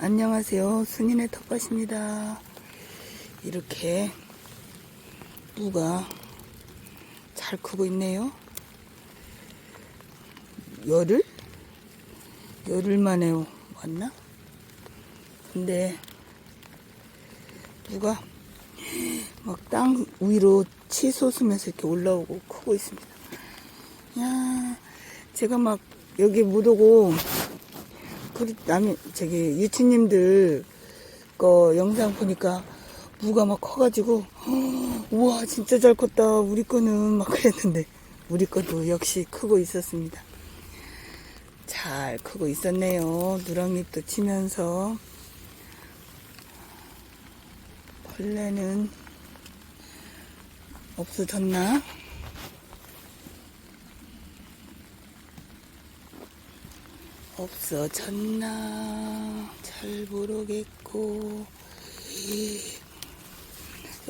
안녕하세요. 순인의 텃밭입니다. 이렇게 무가 잘 크고 있네요. 열흘? 열흘 만에 왔나? 근데 무가 막 땅 위로 치솟으면서 이렇게 올라오고 크고 있습니다. 야, 제가 막 여기 못 오고 그 남이 저기 유치님들 거 영상 보니까 무가 막 커가지고 우와 진짜 잘 컸다 우리 거는 막 그랬는데 우리 것도 역시 크고 있었습니다. 잘 크고 있었네요. 누렁잎도 치면서 벌레는 없어졌나? 없어졌나? 잘 모르겠고.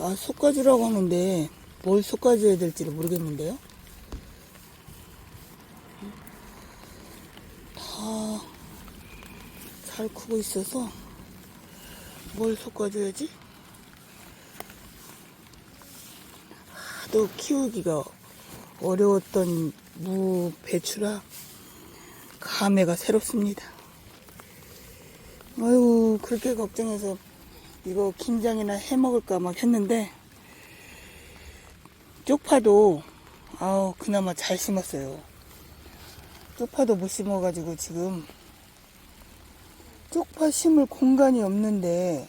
아 솎아주라고 하는데 뭘 솎아줘야 될지를 모르겠는데요? 다 잘 크고 있어서 뭘 솎아줘야지? 하도 키우기가 어려웠던 무 배추라 감회가 새롭습니다. 아이고 그렇게 걱정해서 이거 김장이나 해 먹을까 막 했는데 쪽파도 아우 그나마 잘 심었어요. 쪽파도 못 심어가지고 지금 쪽파 심을 공간이 없는데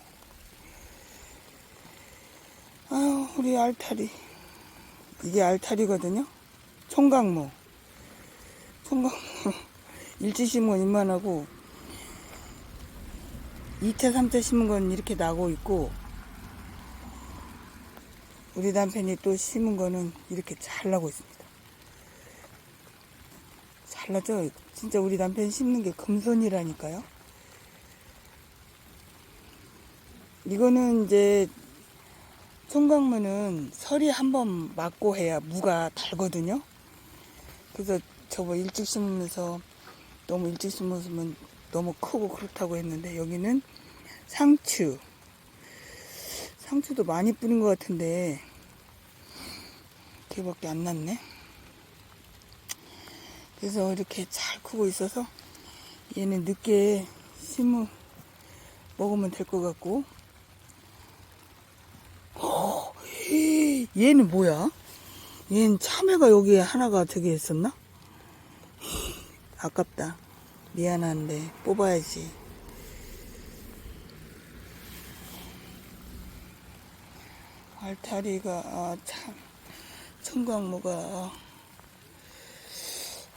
아우 우리 알타리 이게 알타리거든요. 총각무 총각무 심은 이만하고 2차 3차 심은 건 이렇게 나고 있고 우리 남편이 또 심은 거는 이렇게 잘 나고 있습니다. 잘 나죠? 진짜 우리 남편 심는 게 금손이라니까요. 이거는 이제 총각무는 설이 한 번 맞고 해야 무가 달거든요. 그래서 저거 일찍 심으면서 너무 일찍 심었으면 너무 크고 그렇다고 했는데 여기는 상추 상추도 많이 뿌린 것 같은데 걔밖에 안 났네 그래서 이렇게 잘 크고 있어서 얘는 늦게 심어 먹으면 될 것 같고 어, 얘는 뭐야? 얘는 참외가 여기에 하나가 저기 있었나? 아깝다. 미안한데 뽑아야지. 알타리가 아, 참 청광무가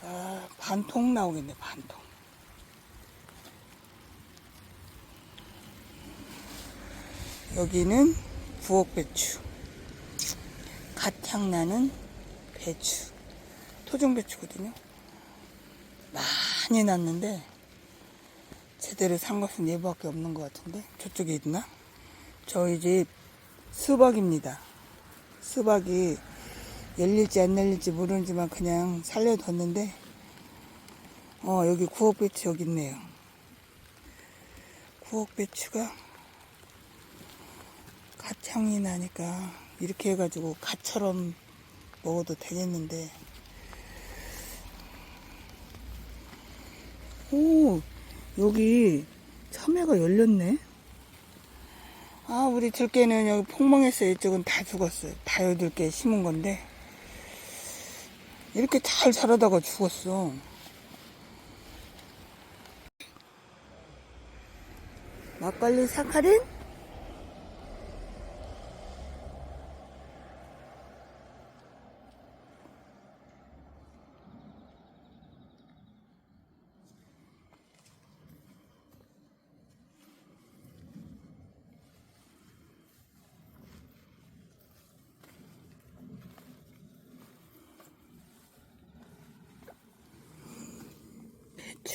아, 반통 나오겠네 반통. 여기는 부엌배추. 갓향 나는 배추. 토종배추거든요. 많이 났는데 제대로 산 것은 얘밖에 없는 것 같은데 저쪽에 있나? 저희 집 수박입니다. 수박이 열릴지 안 열릴지 모르지만 그냥 살려뒀는데 어 여기 구옥배추 여기 있네요. 구옥배추가 갓향이 나니까 이렇게 해가지고 갓처럼 먹어도 되겠는데 오, 여기 참외가 열렸네. 아, 우리 들깨는 여기 폭망했어요. 이쪽은 다 죽었어요. 다 여들깨 심은 건데. 이렇게 잘 자라다가 죽었어. 막걸리 사카린?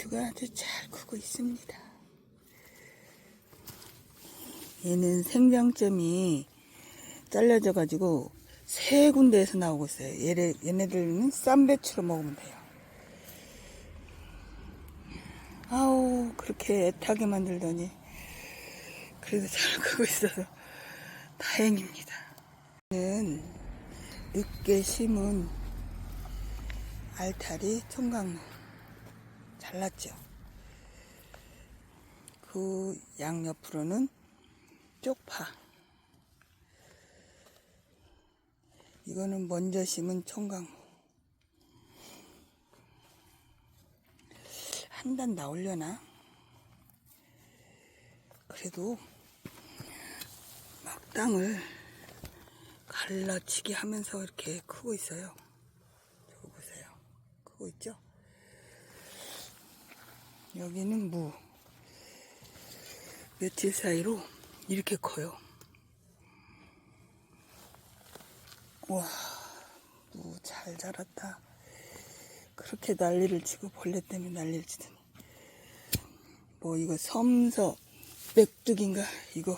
배추가 아주 잘 크고 있습니다. 얘는 생장점이 잘라져 가지고 세 군데에서 나오고 있어요. 얘네, 얘네들은 쌈 배추로 먹으면 돼요. 아우 그렇게 애타게 만들더니 그래도 잘 크고 있어서 다행입니다. 는 늦게 심은 알타리 총각무 잘랐죠. 그 양옆으로는 쪽파. 이거는 먼저 심은 총각무. 한 단 나오려나? 그래도 막 땅을 갈라치기 하면서 이렇게 크고 있어요. 저거 보세요. 크고 있죠? 여기는 무. 며칠 사이로 이렇게 커요. 와, 무 잘 자랐다. 그렇게 난리를 치고 벌레 때문에 난리를 치더니. 뭐 이거 섬서 맥두기인가 이거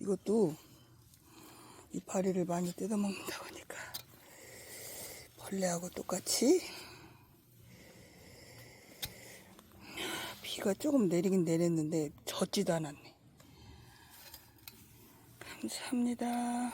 이것도 이파리를 많이 뜯어먹는다 보니까 벌레하고 똑같이 비가 조금 내리긴 내렸는데 젖지도 않았네. 감사합니다